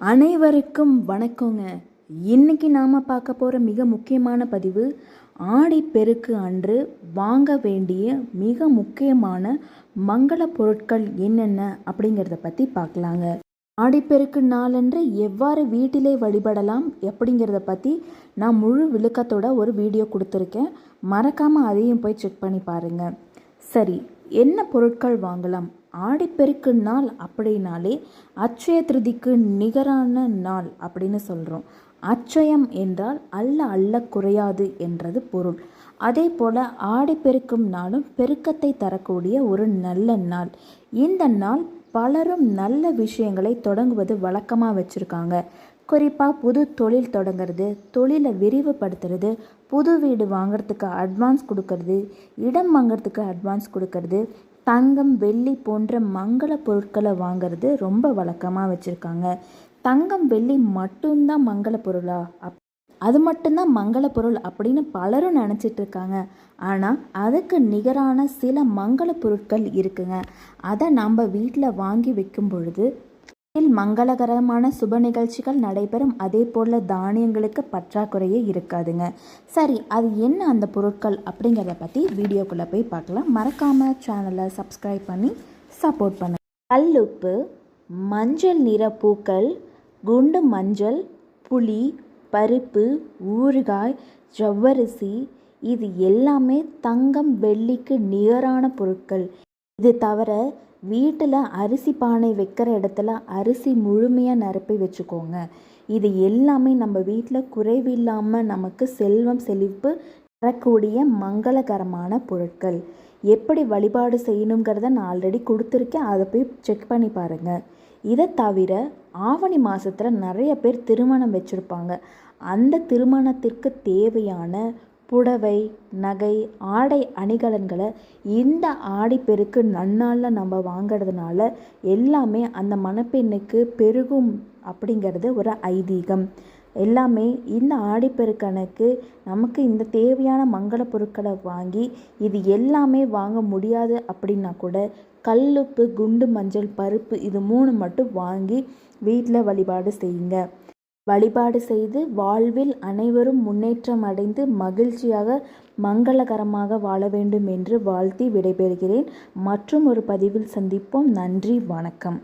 அனைவருக்கும் வணக்கங்க. இன்னைக்கு நாம் பார்க்க போகிற மிக முக்கியமான பதிவு ஆடிப்பெருக்கு அன்று வாங்க வேண்டிய மிக முக்கியமான மங்கள பொருட்கள் என்னென்ன அப்படிங்கிறத பற்றி பார்க்கலாங்க. ஆடிப்பெருக்கு நாளன்று எவ்வாறு வீட்டிலே வழிபடலாம் எப்படிங்கிறத பற்றி நான் முழு விழுக்கத்தோட ஒரு வீடியோ கொடுத்துருக்கேன். மறக்காமல் அதையும் போய் செக் பண்ணி பாருங்கள் சரி என்ன பொருட்கள் வாங்கலாம்? ஆடிப்பெருக்கு நாள் அப்படின்னாலே அட்சய திருதிக்கு நிகரான நாள் அப்படின்னு சொல்கிறோம் அட்சயம் என்றால் அல்ல அல்ல குறையாது என்றது பொருள். அதே போல் ஆடிப்பெருக்கும் நாளும் பெருக்கத்தை தரக்கூடிய ஒரு நல்ல நாள். இந்த நாள் பலரும் நல்ல விஷயங்களை தொடங்குவது வழக்கமாக வச்சுருக்காங்க. குறிப்பாக புது தொழில் தொடங்கிறது தொழிலை விரிவுபடுத்துறது புது வீடு வாங்குறதுக்கு அட்வான்ஸ் கொடுக்கறது இடம் வாங்குறதுக்கு அட்வான்ஸ் கொடுக்கறது தங்கம் வெள்ளி போன்ற மங்கள பொருட்களை வாங்குறது ரொம்ப வழக்கமாக வச்சுருக்காங்க. தங்கம் வெள்ளி மட்டும்தான் மங்கள பொருளா? அப் அது மட்டும்தான் மங்கள பொருள் அப்படின்னு பலரும் நினச்சிட்டு இருக்காங்க. ஆனால் அதுக்கு நிகரான சில மங்கள பொருட்கள் இருக்குங்க. அதை நம்ம வீட்டில் வாங்கி வைக்கும் பொழுது இதில் மங்களகரமான சுப நிகழ்ச்சிகள் நடைபெறும். அதே போல் தானியங்களுக்கு பற்றாக்குறையே இருக்காதுங்க. சரி அது என்ன அந்த பொருட்கள் அப்படிங்கிறத பற்றி வீடியோக்குள்ளே போய் பார்க்கலாம். மறக்காமல் சேனலை சப்ஸ்கிரைப் பண்ணி சப்போர்ட் பண்ணு கல்லுப்பு மஞ்சள் நிற பூக்கள் குண்டு மஞ்சள் புளி பருப்பு ஊறுகாய் ஜவ்வரிசி இது எல்லாமே தங்கம் வெள்ளிக்கு நிகரான பொருட்கள். இது தவிர வீட்டில் அரிசி பானை வைக்கிற இடத்துல அரிசி முழுமையாக நிரப்பி வச்சுக்கோங்க. இது எல்லாமே நம்ம வீட்டில் குறைவில்லாமல் நமக்கு செல்வம் செழிப்பு தரக்கூடிய மங்களகரமான பொருட்கள். எப்படி வழிபாடு செய்யணுங்கிறத நான் ஆல்ரெடி கொடுத்துருக்கேன். அதை போய் செக் பண்ணி பாருங்கள் இதை தவிர ஆவணி மாதத்தில் நிறைய பேர் திருமணம் வச்சுருப்பாங்க. அந்த திருமணத்திற்கு தேவையான புடவை நகை ஆடை அணிகலன்களை இந்த ஆடிப்பெருக்கு நன்னாளில் நம்ம வாங்கிறதுனால எல்லாமே அந்த மணப்பெண்ணுக்கு பெருகும் அப்படிங்கிறது ஒரு ஐதீகம். எல்லாமே இந்த ஆடிப்பெருக்கணக்கு நமக்கு இந்த தேவையான மங்கள பொருட்களை வாங்கி இது எல்லாமே வாங்க முடியாது அப்படின்னா கூட கல்லுப்பு குண்டு மஞ்சள் பருப்பு இது மூணு மட்டும் வாங்கி வீட்டில் வழிபாடு செய்யுங்க. வழிபாடு செய்து வாழ்வில் அனைவரும் முன்னேற்றம் அடைந்து மகிழ்ச்சியாக மங்களகரமாக வாழ வேண்டும் என்று வாழ்த்தி விடைபெறுகிறேன். மற்றும் ஒரு பதிவில் சந்திப்போம். நன்றி. வணக்கம்.